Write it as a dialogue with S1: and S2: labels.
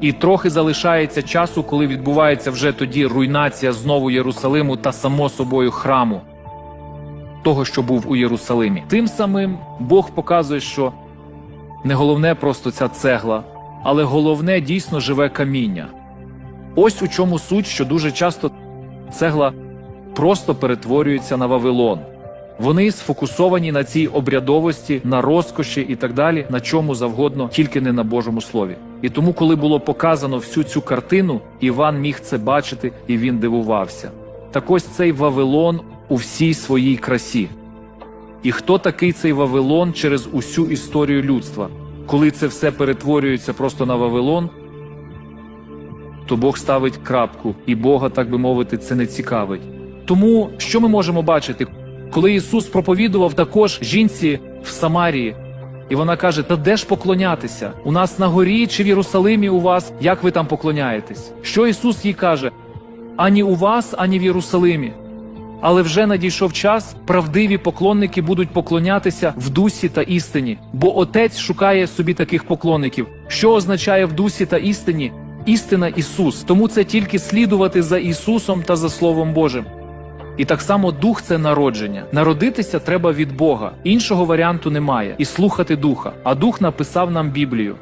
S1: І трохи залишається часу, коли відбувається вже тоді руйнація знову Єрусалиму та само собою храму, того, що був у Єрусалимі. Тим самим Бог показує, що не головне просто ця цегла, але головне дійсно живе каміння. Ось у чому суть, що дуже часто цегла просто перетворюється на Вавилон. Вони сфокусовані на цій обрядовості, на розкоші і так далі, на чому завгодно, тільки не на Божому слові. І тому, коли було показано всю цю картину, Іван міг це бачити, і він дивувався. Так ось цей Вавилон у всій своїй красі. І хто такий цей Вавилон через усю історію людства? Коли це все перетворюється просто на Вавилон, то Бог ставить крапку, і Бога, так би мовити, це не цікавить. Тому що ми можемо бачити, коли Ісус проповідував також жінці в Самарії, і вона каже: Та де ж поклонятися? У нас на горі чи в Єрусалимі у вас, як ви там поклоняєтесь? Що Ісус їй каже? Ані у вас, ані в Єрусалимі. Але вже надійшов час, правдиві поклонники будуть поклонятися в дусі та істині, бо Отець шукає собі таких поклонників. Що означає в дусі та істині? Істина Ісус. Тому це тільки слідувати за Ісусом та за Словом Божим. І так само дух це народження. Народитися треба від Бога. Іншого варіанту немає. І слухати духа. А дух написав нам Біблію.